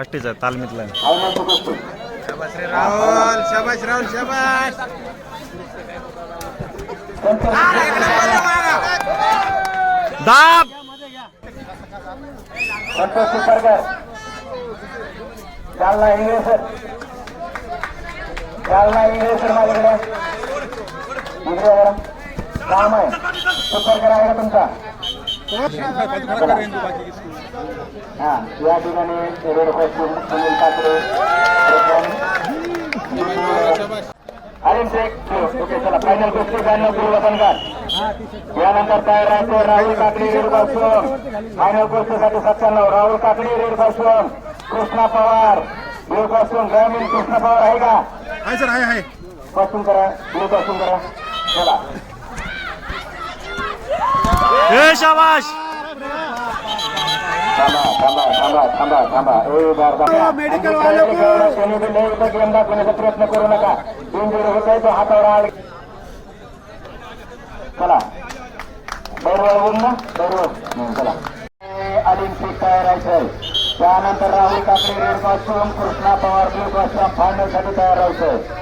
आष्टीचा तालमीतला. शाबाश रे राहुल शाबाश राहुल शाबाश दाब! संतोष सुपरकर जालना इंगळे जालना इंगळे सर माझ्याकडे इकडे जरा. आहे. सुपरकर आहे का तुमचा. हा या ठिकाणी रेड कॉस्ट्यूम सुनील काकडे अरे ओके चला फायनल कुस्ती किलो वजनकार यानंतर तयार राहतो Rahul Kakadi red costume final कुस्तीसाठी सत्त्याण्णव Rahul Kakadi red costume Krishna Pawar blue costume ग्रामीण कृष्णा पवार आहे का कॉस्ट्यूम करा ब्लू कॉस्ट्यूम करा चला ए शाबाश. मेडिकल प्रयत्न करू नका तीन जोर होत आहे तो हातावर आले चला बरोबर ना बरोबर चला ऑलिम्पिक तयार त्यानंतर राहुल काकडे रेडपासून कृष्णा पवार ब्लू पासून फायनलसाठी तयार राहायचं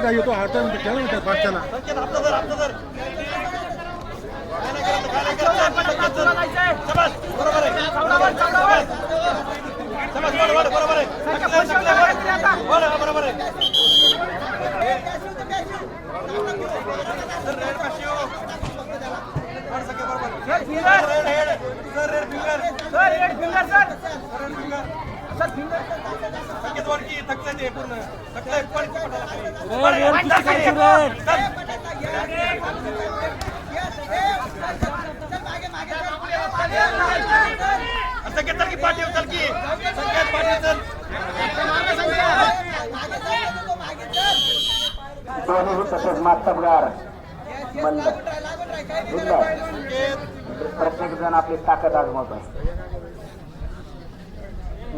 बरोबर आहे. टाकलंय, टाकलंय, वर. वर, हा, बरोबर आहे. हो. Red. Sir, red finger. Sir, red finger. Sanket वर की, थकलंय ते पूर्ण. संकेत की की संकेत दोन्ही तसेच मास्तबगार बंद प्रत्येक जण आपली ताकद आजमावतो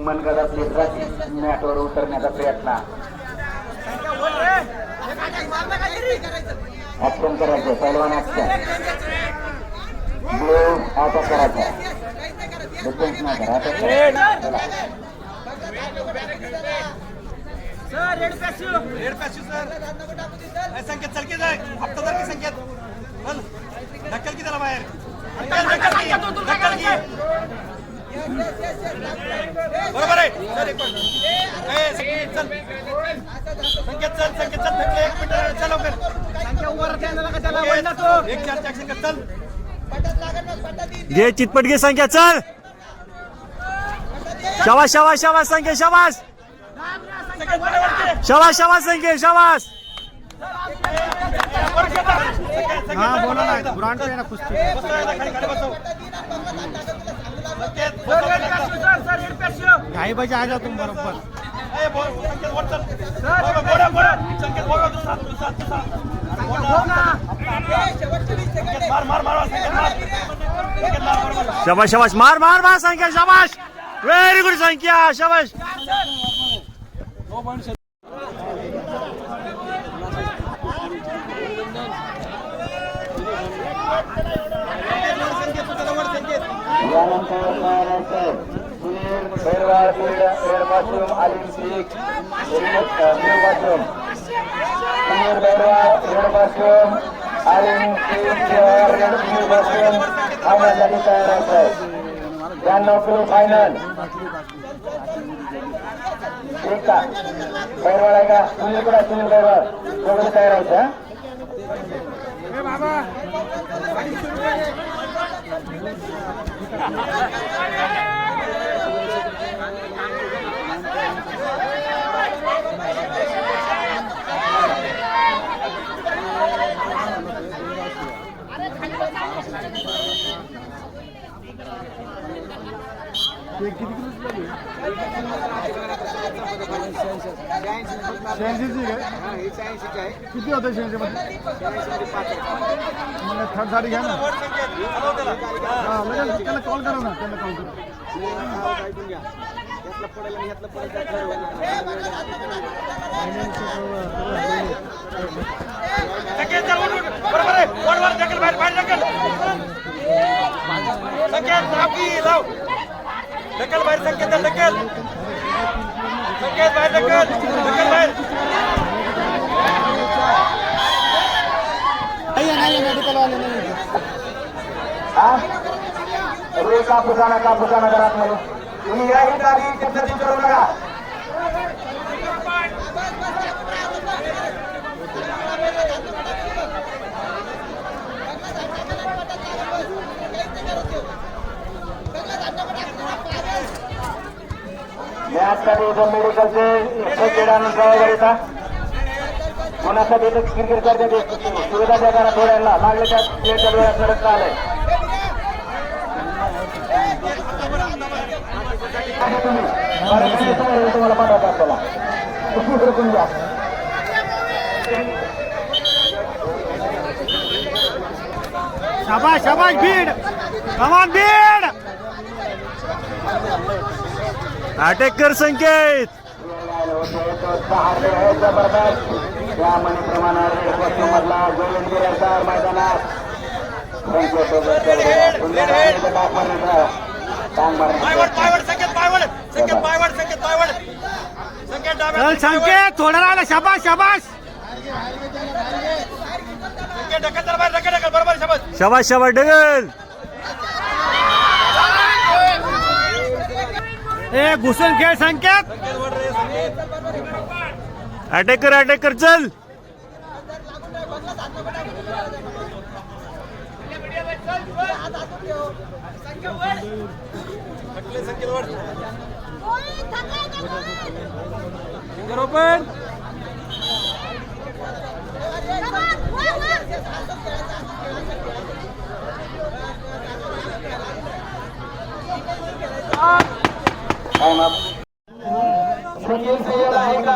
मनगडातली मॅटवर उतरण्याचा प्रयत्न. ऍक्शन करायचं पहिलवान ब्लू अटॅक करायचा डिफेन्स नाही करा attack करायचं. चला. रेड पॅसिव सर ए, संकेत? चल की जाय. हप्ता धर की संकेत. ढकल की त्याला बाहेर? ढकल, की. बरोबर आहे. चल एक मिनिट. ए, संकेत चल. संकेत चल संकेत चल ढकले एक मिनिट चल लवकर. एक चार ॲक्शन कर चल. घे चितपट घे संख्या चल. शाबास शाबास शाबास संख्या की. शाबास शाबास संख्या संकेत, हा बोला ना. ब्रांड आहे ना कुस्ती. ढाई बजे आ जाओ तुम बरोबर. बोला. संकेत मार, मार, मार, संख्या शाबास व्हेरी गुड संख्या संकेत. यानंतर Maharashtra Sunil red costume Olympic blue costume red costume Olympic red blue costume तयार आहे ब्याण्णव किलो फायनल ठीक का भैरवाड आहे का सुनील कुठे सुनील भैरवाड दोघं तयार शहाऐंशीची काय किती होतं शहाऐंशी मध्ये मग थर्ड साडी घ्या ना हा लगेच त्याला कॉल करा ना त्यांना कॉल करा बरोबर आहे बाहेर बाहेर लाव ढकल बाहेर संकेत ढकल संकेत बाहेर ढकल ढकल बाहेर. रे कापूसाना कापूसाना घरात म्हणून. तुम्ही या चर्चा करू नका. मॅचसाठी इथं मेडिकलचे एकशे किडाणून कोणासाठी इथं क्रिकेट करते सुविधा देताना करा थोड्यांना लागले त्या प्लेटच्या डोळ्यात सरकता आलंय तुम्हाला पाठवतो आपल्याला तुम्ही सरकून घ्या. शाबाश शाबाश भीड. कमान भीड अटॅक कर संकेत जबरदस्त त्या मणीप्रमाणे रेड कॉस्ट्यूमरला गोविंद गिरेकर मैदानात पायवड पायवड संकेत पायवड संकेत पायवड संकेत पायवड संकेत. डाव्या चल संकेत थोडं राहिलं. संकेत बरोबर शब्द शाबाश शाबाश डगल ए घुसून खेळ संकेत. अटॅक कर अटॅक कर चल ओपन सुनील सिंह आहे का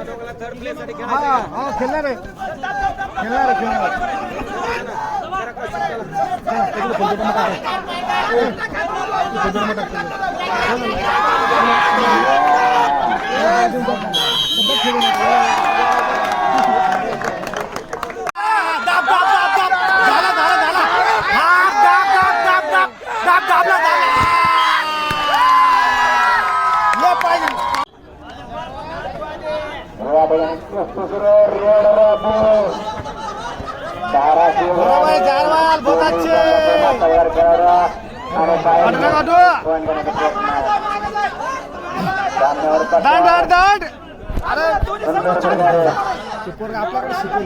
हा हा खेळणार आहे खेळणार आहे खेळणार आहे. दाब दाब दाब दाब झाला झाला झाला दाब दाब दाब दाब दाब दाब दाबला झाला ये पाहिजे बरोबर, जारवाल, बहुत अच्छे. पटना काढू. दांड दांड दांड. अरे पोरगा आपल्याकडे शिकून.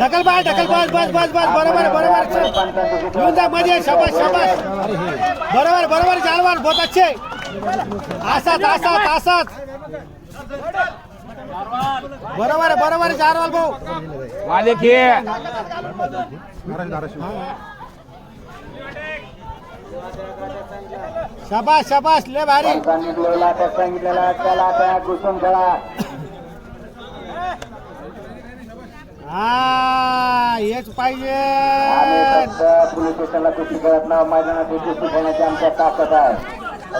ढकल बाय ढकल बस बस बस बस. बरोबर बरोबर. येऊन जा मध्ये. शाबाश शाबाश बरोबर बरोबर जालवाल बहुत अच्छे. आसात आसात आसात. बरोबर बरोबर आहे जारवाल भाऊ वाले खे शाबाश शाबाश ले भारी. सांगितलेला त्या सांगितलेला त्याला त्या घुसून खेळा. हा हेच पाहिजे. फक्त पोलीस स्टेशनला कुस्ती ना मैदानात ही कुस्ती आमच्या ताकद आहे.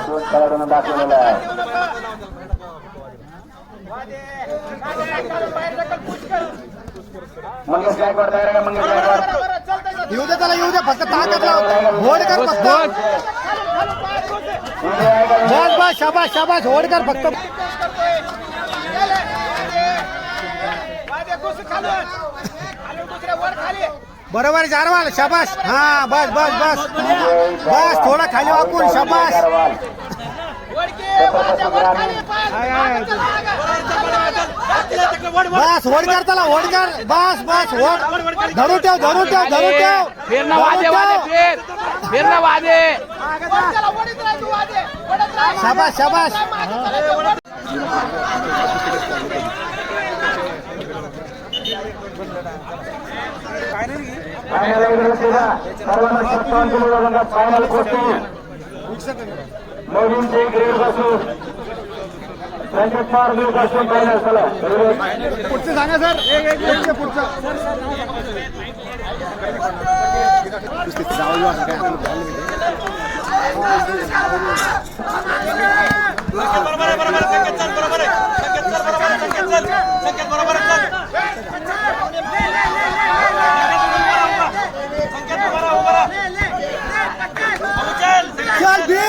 दोन खेळाडूंना दाखवलेलं आहे. मंगेश गायकवाड तयार आहे का? मंगेश गायकवाड. येऊ दे त्याला येऊ दे फक्त ताकद लाव. कर फक्त? बस बस शाबाश शाबाश होड कर फक्त. बरोबर जारवाल. शाबाश हा बस बस बस. बस थोडा खाली वाकून. शाबाश बस वडकर चला वडकर बस बस वड. धरू ठेव धरू ठेव धरू ठेव. फिरणं वादे वादे फिर. फिरणं वादे शाबास फायनल सर्वांना सत्तावन्न किलो फायनल कोटी नवीन ग्रेडपासून पुढचं सांगा सर एक एक पुढचं पुढचं बरोबर आहे बरोबर आहे संकेत चल बरोबर आहे संकेत चल बरोबर आहे संकेत चल संकेत बरोबर आहे चल संकेत उभा राहा उभा राहा अबू चल चल भी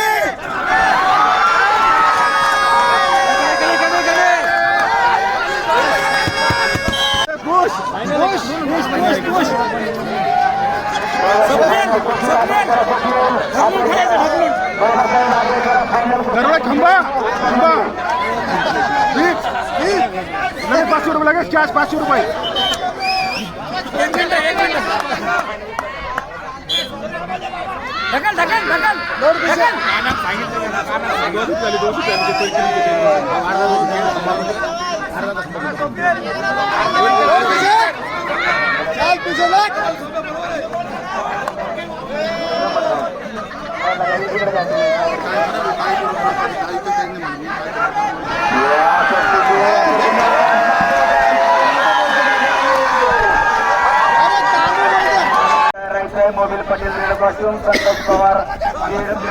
खुश खुश खुश खुश खुश दरवाजा खंबा खंबा लगेच पाचशे रुपये लगेच कॅश पाचशे रुपये ढकल ढकल ढकल चल मोबिल पटेल रेडपासून संतोष पवार झाली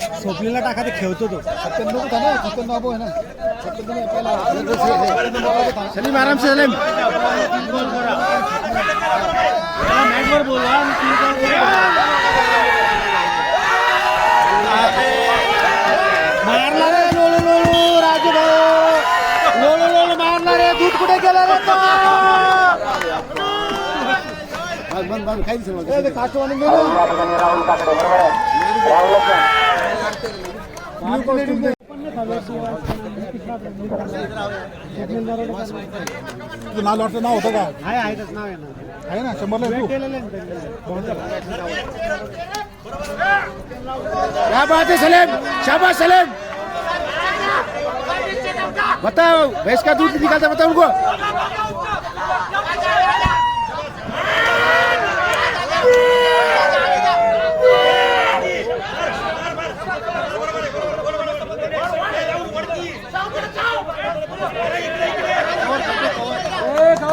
सोपलीला टाका ते खेळतो तो. था ना? सत्त्याण्णव अबो है ना? पहिला सलीम आराम से सलीम. मारला रे लोळू लोळू राजू भाऊ. लोळू लोळू मारला रे दूध कुठे गेला रे तो? बंद बंद काही दिसेल काटवाने राहुल तुझं नाव वाटतं नाव होतं का? आहे आहे त्याचं नाव आहे ना. आहे ना शंभरला आहे तू. केलेलं आहे ना. क्या बात है सलेम शाबाश सलेम. बताओ भैंस का दूध निकालता बताओ उनको।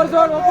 Those are open.